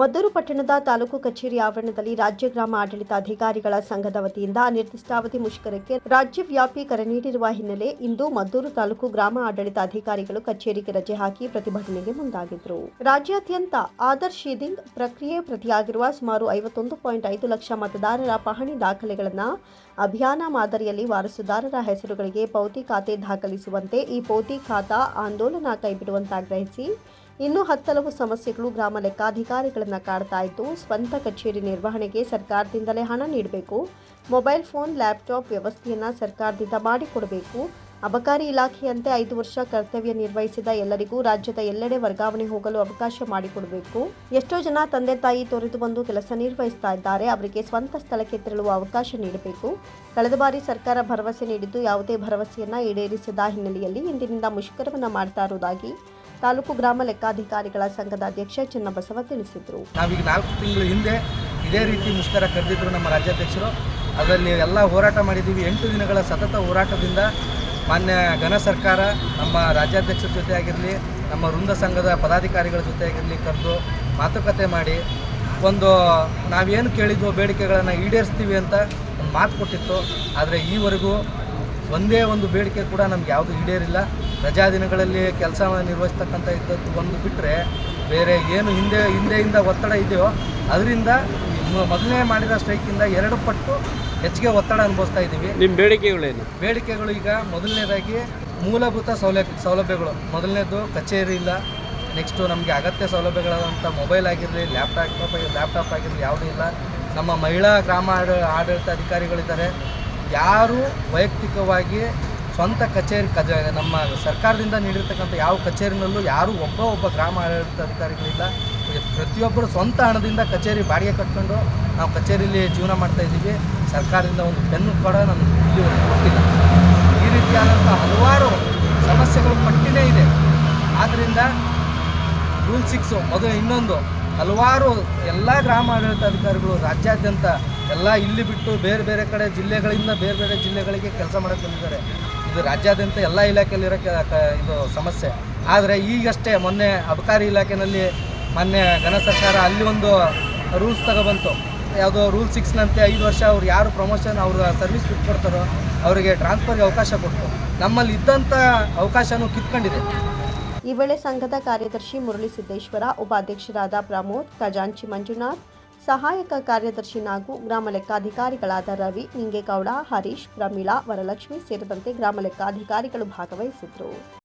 ಮದ್ದೂರು ಪಟ್ಟಣದ ತಾಲೂಕು ಕಚೇರಿ ಆವರಣದಲ್ಲಿ ರಾಜ್ಯ ಗ್ರಾಮ ಆಡಳಿತಾಧಿಕಾರಿಗಳ ಸಂಘದ ವತಿಯಿಂದ ನಿರ್ದಿಷ್ಟಾವಧಿ ಮುಷ್ಕರಕ್ಕೆ ರಾಜ್ಯವ್ಯಾಪಿ ಕರೆ ನೀಡಿರುವ ಹಿನ್ನೆಲೆ ಇಂದು ಮದ್ದೂರು ತಾಲೂಕು ಗ್ರಾಮ ಆಡಳಿತಾಧಿಕಾರಿಗಳು ಕಚೇರಿಗೆ ರಜೆ ಹಾಕಿ ಪ್ರತಿಭಟನೆಗೆ ಮುಂದಾಗಿದ್ರು. ರಾಜ್ಯಾದ್ಯಂತ ಆಧಾರ್ ಶೀದಿಂಗ್ ಪ್ರಕ್ರಿಯೆ ಪ್ರತಿಯಾಗಿರುವ ಸುಮಾರು ಐವತ್ತೊಂದು ಪಾಯಿಂಟ್ ಐದು ಲಕ್ಷ ಮತದಾರರ ಪಹಣಿ ದಾಖಲೆಗಳನ್ನು ಅಭಿಯಾನ ಮಾದರಿಯಲ್ಲಿ ವಾರಸುದಾರರ ಹೆಸರುಗಳಿಗೆ ಪೌತಿ ಖಾತೆ ದಾಖಲಿಸುವಂತೆ ಈ ಪೌತಿ ಖಾತಾ ಆಂದೋಲನ ಕೈಬಿಡುವಂತಾಗ್ರಹಿಸಿ ಇನ್ನೂ ಹತ್ತಲವು ಸಮಸ್ಯೆಗಳು ಗ್ರಾಮ ಲೆಕ್ಕಾಧಿಕಾರಿಗಳನ್ನು ಕಾಡ್ತಾ ಇದ್ದು ಸ್ವಂತ ಕಚೇರಿ ನಿರ್ವಹಣೆಗೆ ಸರ್ಕಾರದಿಂದಲೇ ಹಣ ನೀಡಬೇಕು. ಮೊಬೈಲ್ ಫೋನ್, ಲ್ಯಾಪ್ಟಾಪ್ ವ್ಯವಸ್ಥೆಯನ್ನು ಸರ್ಕಾರದಿಂದ ಮಾಡಿಕೊಡಬೇಕು. ಅಬಕಾರಿ ಇಲಾಖೆಯಂತೆ ಐದು ವರ್ಷ ಕರ್ತವ್ಯ ನಿರ್ವಹಿಸಿದ ಎಲ್ಲರಿಗೂ ರಾಜ್ಯದ ಎಲ್ಲೆಡೆ ವರ್ಗಾವಣೆ ಹೋಗಲು ಅವಕಾಶ ಮಾಡಿಕೊಡಬೇಕು. ಎಷ್ಟೋ ಜನ ತಂದೆ ತಾಯಿ ತೊರೆದು ಬಂದು ಕೆಲಸ ನಿರ್ವಹಿಸ್ತಾ ಇದ್ದಾರೆ. ಅವರಿಗೆ ಸ್ವಂತ ಸ್ಥಳಕ್ಕೆ ತೆರಳುವ ಅವಕಾಶ ನೀಡಬೇಕು. ಕಳೆದ ಬಾರಿ ಸರ್ಕಾರ ಭರವಸೆ ನೀಡಿದ್ದು ಯಾವುದೇ ಭರವಸೆಯನ್ನ ಈಡೇರಿಸದ ಹಿನ್ನೆಲೆಯಲ್ಲಿ ಇಂದಿನಿಂದ ಮುಷ್ಕರವನ್ನು ಮಾಡ್ತಾ ಇರುವುದಾಗಿ ತಾಲೂಕು ಗ್ರಾಮ ಲೆಕ್ಕಾಧಿಕಾರಿಗಳ ಸಂಘದ ಅಧ್ಯಕ್ಷ ಚನ್ನಬಸವ ತಿಳಿಸಿದರು. ನಾವೀಗ ನಾಲ್ಕು ತಿಂಗಳ ಹಿಂದೆ ಇದೇ ರೀತಿ ಮುಷ್ಕರ ಕರೆದಿದ್ರು ನಮ್ಮ ರಾಜ್ಯಾಧ್ಯಕ್ಷರು. ಅದರಲ್ಲಿ ಎಲ್ಲ ಹೋರಾಟ ಮಾಡಿದ್ದೀವಿ. ಎಂಟು ದಿನಗಳ ಸತತ ಹೋರಾಟದಿಂದ ಮಾನ್ಯ ಘನ ಸರ್ಕಾರ ನಮ್ಮ ರಾಜ್ಯಾಧ್ಯಕ್ಷರ ಜೊತೆ ಆಗಿರಲಿ ನಮ್ಮ ವೃಂದ ಸಂಘದ ಪದಾಧಿಕಾರಿಗಳ ಜೊತೆ ಆಗಿರಲಿ ಕರೆದು ಮಾತುಕತೆ ಮಾಡಿ ಒಂದು ನಾವೇನು ಕೇಳಿದ್ವು ಬೇಡಿಕೆಗಳನ್ನು ಈಡೇರಿಸ್ತೀವಿ ಅಂತ ಮಾತು ಕೊಟ್ಟಿತ್ತು. ಆದರೆ ಈವರೆಗೂ ಒಂದೇ ಒಂದು ಬೇಡಿಕೆ ಕೂಡ ನಮ್ಗೆ ಯಾವುದು ಈಡೇರಿಲ್ಲ. ರಜಾ ದಿನಗಳಲ್ಲಿ ಕೆಲಸ ನಿರ್ವಹಿಸ್ತಕ್ಕಂಥ ಇದ್ದದ್ದು ಒಂದು ಬಿಟ್ಟರೆ ಬೇರೆ ಏನು ಹಿಂದೆ ಹಿಂದೆಯಿಂದ ಒತ್ತಡ ಇದೆಯೋ ಅದರಿಂದ ಮೊದಲನೇ ಮಾಡಿದ ಸ್ಟ್ರೈಕಿಂದ ಎರಡು ಪಟ್ಟು ಹೆಚ್ಚಿಗೆ ಒತ್ತಡ ಅನುಭವಿಸ್ತಾ ಇದ್ದೀವಿ. ನಿಮ್ಮ ಬೇಡಿಕೆಗಳೇನು ಬೇಡಿಕೆಗಳು ಈಗ ಮೊದಲನೇದಾಗಿ ಮೂಲಭೂತ ಸೌಲಭ್ಯ ಸೌಲಭ್ಯಗಳು. ಮೊದಲನೇದು ಕಚೇರಿ ಇಲ್ಲ. ನೆಕ್ಸ್ಟು ನಮಗೆ ಅಗತ್ಯ ಸೌಲಭ್ಯಗಳಾದಂಥ ಮೊಬೈಲ್ ಆಗಿರಲಿ ಲ್ಯಾಪ್ಟಾಪ್ ಲ್ಯಾಪ್ಟಾಪ್ ಆಗಿರಲಿ ಯಾವುದೂ ಇಲ್ಲ. ನಮ್ಮ ಮಹಿಳಾ ಗ್ರಾಮ ಆಡ ಆಡಳಿತ ಅಧಿಕಾರಿಗಳಿದ್ದಾರೆ. ಯಾರು ವೈಯಕ್ತಿಕವಾಗಿ ಸ್ವಂತ ಕಚೇರಿ ಕಜ ನಮ್ಮ ಸರ್ಕಾರದಿಂದ ನೀಡಿರ್ತಕ್ಕಂಥ ಯಾವ ಕಚೇರಿನಲ್ಲೂ ಯಾರೂ ಒಬ್ಬ ಒಬ್ಬ ಗ್ರಾಮ ಆಡಳಿತ ಅಧಿಕಾರಿಗಳಿಲ್ಲ. ಪ್ರತಿಯೊಬ್ಬರು ಸ್ವಂತ ಹಣದಿಂದ ಕಚೇರಿ ಬಾಡಿಗೆ ಕಟ್ಕೊಂಡು ನಾವು ಕಚೇರಿಯಲ್ಲಿ ಜೀವನ ಮಾಡ್ತಾ ಇದ್ದೀವಿ. ಸರ್ಕಾರದಿಂದ ಒಂದು ಪೆನ್ನು ಕೂಡ ನಾನು ಇಲ್ಲಿವರೆಗೆ ಕೊಟ್ಟಿಲ್ಲ. ಈ ರೀತಿಯಾದಂಥ ಹಲವಾರು ಸಮಸ್ಯೆಗಳು ಪಟ್ಟಿನೇ ಇದೆ. ಆದ್ದರಿಂದ ರೂಲ್ ಸಿಕ್ಸು, ಮೊದಲು ಇನ್ನೊಂದು. ಹಲವಾರು ಎಲ್ಲ ಗ್ರಾಮ ಆಡಳಿತಾಧಿಕಾರಿಗಳು ರಾಜ್ಯಾದ್ಯಂತ ಎಲ್ಲ ಇಲ್ಲಿ ಬಿಟ್ಟು ಬೇರೆ ಬೇರೆ ಕಡೆ ಜಿಲ್ಲೆಗಳಿಂದ ಬೇರೆ ಬೇರೆ ಜಿಲ್ಲೆಗಳಿಗೆ ಕೆಲಸ ಮಾಡಕ್ಕೆ ಬಂದಿದ್ದಾರೆ. ಇದು ರಾಜ್ಯಾದ್ಯಂತ ಎಲ್ಲ ಇಲಾಖೆಯಲ್ಲಿರೋ ಇದು ಸಮಸ್ಯೆ. ಆದರೆ ಈಗಷ್ಟೇ ಮೊನ್ನೆ ಅಬಕಾರಿ ಇಲಾಖೆಯಲ್ಲಿ ಮೊನ್ನೆ ಘನ ಸರ್ಕಾರ ಅಲ್ಲಿ ಒಂದು ರೂಲ್ಸ್ ತಗೊಬಂತು. ಯಾವುದೋ ರೂಲ್ ಸಿಕ್ಸ್ನಂತೆ ಐದು ವರ್ಷ ಅವ್ರು ಯಾರು ಪ್ರಮೋಷನ್ ಅವ್ರ ಸರ್ವಿಸ್ ಬಿಟ್ಕೊಡ್ತಾರೋ ಅವರಿಗೆ ಟ್ರಾನ್ಸ್ಫರ್ಗೆ ಅವಕಾಶ ಕೊಟ್ಟು ನಮ್ಮಲ್ಲಿ ಇದ್ದಂಥ ಅವಕಾಶನೂ ಕಿತ್ಕೊಂಡಿದೆ. ಈ ವೇಳೆ ಸಂಘದ ಕಾರ್ಯದರ್ಶಿ ಮುರಳಿ ಸಿದ್ದೇಶ್ವರ, ಉಪಾಧ್ಯಕ್ಷರಾದ ಪ್ರಮೋದ್, ಖಜಾಂಚಿ ಮಂಜುನಾಥ್ ಸಹಾಯಕ ಕಾರ್ಯದರ್ಶಿ ನಾಗು ಗ್ರಾಮ ಲೆಕ್ಕಾಧಿಕಾರಿಗಳಾದ ರವಿ ನಿಂಗೇಗೌಡ ಹರೀಶ್ ಪ್ರಮೀಳಾ ವರಲಕ್ಷ್ಮಿ ಸೇರಿದಂತೆ ಗ್ರಾಮ ಲೆಕ್ಕಾಧಿಕಾರಿಗಳು ಭಾಗವಹಿಸಿದ್ರು